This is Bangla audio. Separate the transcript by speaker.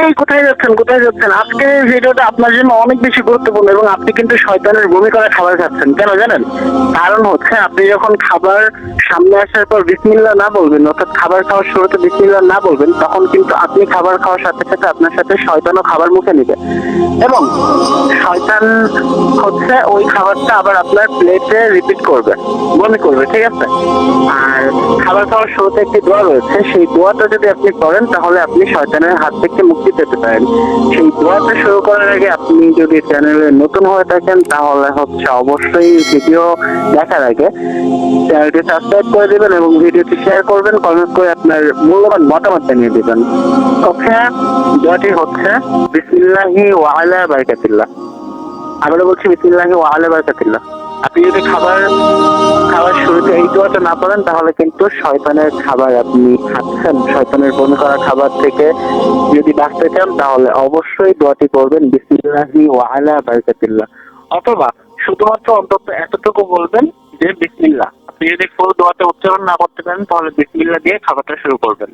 Speaker 1: এই কোথায় যাচ্ছেন কোথায় যাচ্ছেন? আজকে ভিডিওটা আপনার জন্য অনেক বেশি গুরুত্বপূর্ণ এবং আপনি কিন্তু শয়তানের ভূমি করা খাবার খাচ্ছেন, কেন জানেন? কারণ হচ্ছে আপনি যখন খাবার সামনে আসার পর বিসমিল্লা না বলবেন, অর্থাৎ খাবার খাওয়ার শুরুতে বিসমিল্লা না বলবেন, তখন কিন্তু আপনি খাবার খাওয়ার সাথে সাথে আপনার সাথে শয়তানও খাবার মুখে নিবে। এবং শয়তান হচ্ছে ওই খাবারটা আবার আপনার প্লেটে রিপিট করবে, বমি করবে, ঠিক আছে? আর খাবার খাওয়ার শুরুতে একটি দোয়া রয়েছে। সেই দোয়াটা যদি আপনি করেন, তাহলে আপনি শয়তানের হাত থেকে মুক্তি পেতে পারেন। সেই দোয়াটা শুরু করার আগে আপনি যদি চ্যানেলে নতুন হয়ে থাকেন, তাহলে হচ্ছে অবশ্যই ভিডিও দেখার আগে চ্যানেলটি সাবস্ক্রাইব করে দিবেন এবং ভিডিওটি শেয়ার করবেন। কমেন্ট করে আপনার মূল্যবান মতামত জানিয়ে দেবেন। ওকে, দোয়াটি হচ্ছে, বিসমিল্লাহি ওয়ালা বারকাতিল্লাহ। আবারও বলছি, বিসমিল্লাহি ওয়ালা বারকাতিল্লাহ। আপনি যদি খাবার শুরুতে এই দোয়াটা না পড়েন তাহলে কিন্তু শয়তানের খাবার আপনি খাচ্ছেন। শয়তানের বমি করা খাবার থেকে যদি বাঁচতে চান, তাহলে অবশ্যই দোয়াটি করবেন, বিসমিল্লাহি ওয়ালা বারকাতিল্লাহ। অথবা শুধুমাত্র অন্তত এতটুকু বলবেন যে বিসমিল্লাহ। আপনি যদি কোনো দোয়াতে উচ্চারণ না করতে পারেন, তাহলে বিসমিল্লাহ দিয়ে খাবারটা শুরু করবেন।